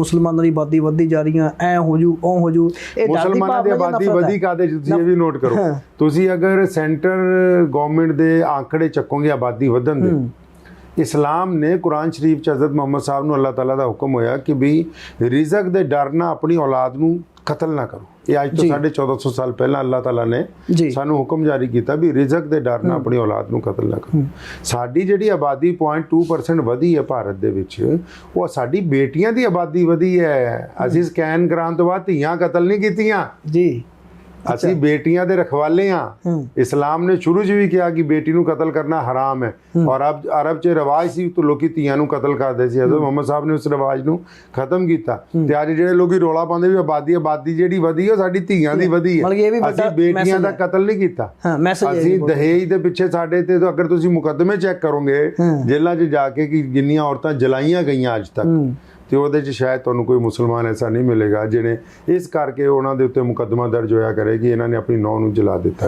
ਮੁਸਲਮਾਨਾਂ ਦੀ ਆਬਾਦੀ ਵੱਧਦੀ ਜਾ ਰਹੀਆਂ ਐ ਹੋ ਜੂ ਉਹ ਹੋ ਜੂ। ਇਹ ਮੁਸਲਮਾਨਾਂ ਦੀ ਆਬਾਦੀ? ਵਧੀ ਕਾਦੇ ਤੁਸੀਂ ਇਹ ਵੀ ਨੋਟ ਕਰੋ। ਤੁਸੀਂ ਅਗਰ ਸੈਂਟਰ ਗਵਰਨਮੈਂਟ ਦੇ ਆંકੜੇ ਚੱਕੋਗੇ ਆਬਾਦੀ ਵਧਣ ਦੇ ਇਸਲਾਮ ਨੇ ਕੁਰਾਨ ਸ਼ਰੀਫ ਚ ਹਜ਼ਰਤ ਮੁਹੰਮਦ ਸਾਹਿਬ ਨੂੰ ਅੱਲਾਹ ਤਾਲਾ ਦਾ ਹੁਕਮ ਹੋਇਆ ਕਿ ਵੀ ਰਿਜ਼ਕ ਦੇ ਡਰ ਨਾਲ ਆਪਣੀ ਔਲਾਦ ਨੂੰ ਕਤਲ ਨਾ ਕਰੋ। ਇਹ ਅੱਜ ਤੋਂ ਜੀ। 1450 ਸਾਲ ਪਹਿਲਾਂ ਅੱਲਾਹ ਤਾਲਾ ਨੇ ਸਾਨੂੰ ਹੁਕਮ ਜਾਰੀ ਕੀਤਾ ਵੀ ਰਿਜ਼ਕ ਦੇ ਡਰ ਨਾਲ ਆਪਣੀ ਔਲਾਦ ਨੂੰ ਕਤਲ ਨਾ ਕਰੋ। ਸਾਡੀ ਜਿਹੜੀ ਆਬਾਦੀ 0.2% ਵਧੀ ਹੈ ਭਾਰਤ ਦੇ ਵਿੱਚ ਉਹ ਸਾਡੀ ਬੇਟੀਆਂ ਦੀ ਆਬਾਦੀ ਵਧੀ ਹੈ। ਅਸੀਂ ਸਕੈਨ ਕਰਾਉਣ ਤੋਂ ਬਾਅਦ ਧੀਆਂ ਕਤਲ ਨਹੀਂ ਕੀਤੀਆਂ। ਜੀ। ਅਸੀਂ ਬੇਟੀਆਂ ਦੇ ਰਖਵਾਲੇ ਆ ਇਸਲਾਮ ਨੇ ਸ਼ੁਰੂ 'ਚ ਵੀ ਕਿਹਾ ਕਿ ਬੇਟੀ ਨੂੰ ਕਤਲ ਕਰਨਾ ਹਰਾਮ ਹੈ। ਔਰ ਅਬ ਅਰਬ 'ਚ ਰਿਵਾਜ ਸੀ ਤਾਂ ਲੋਕੀ ਧੀਆਂ ਨੂੰ ਕਤਲ ਕਰਦੇ ਸੀ। ਹਜ਼ਰਤ ਮੁਹੰਮਦ ਸਾਹਿਬ ਨੇ ਉਸ ਰਿਵਾਜ ਨੂੰ ਖਤਮ ਕੀਤਾ। ਤੇ ਅੱਜ ਜਿਹੜੇ ਲੋਕੀ ਰੋਲਾ ਪਾਉਂਦੇ ਵੀ ਆਬਾਦੀ ਆਬਾਦੀ ਜਿਹੜੀ ਵਧੀ ਉਹ ਸਾਡੀ ਧੀਆਂ ਦੀ ਵਧੀ ਹੈ ਅਸੀਂ ਬੇਟੀਆਂ ਦਾ। ਕਤਲ ਨਹੀਂ ਕੀਤਾ। ਅਸੀਂ ਦਹੇਜ ਦੇ ਪਿੱਛੇ ਸਾਡੇ ਤੇ ਤਾਂ ਅਗਰ ਤੁਸੀਂ ਮੁਕੱਦਮੇ ਚੈੱਕ ਕਰੋਗੇ ਜੇਲ੍ਹਾਂ 'ਚ ਜਾ ਕੇ ਕਿ ਜਿੰਨੀਆਂ ਔਰਤਾਂ ਜਲਾਈਆਂ ਗਈਆਂ ਅੱਜ ਤੱਕ। ਤੇ ਉਹਦੇ 'ਚ ਸ਼ਾਇਦ ਤੁਹਾਨੂੰ ਕੋਈ ਮੁਸਲਮਾਨ ਐਸਾ ਨਹੀਂ ਮਿਲੇਗਾ ਜਿਹਨੇ ਇਸ ਕਰਕੇ ਉਹਨਾਂ ਦੇ ਉੱਤੇ ਮੁਕੱਦਮਾ ਦਰਜ ਹੋਇਆ ਕਰੇ ਕਿ ਇਹਨਾਂ ਨੇ ਆਪਣੀ ਨੌਂ ਨੂੰ ਜਲਾ ਦਿੱਤਾ।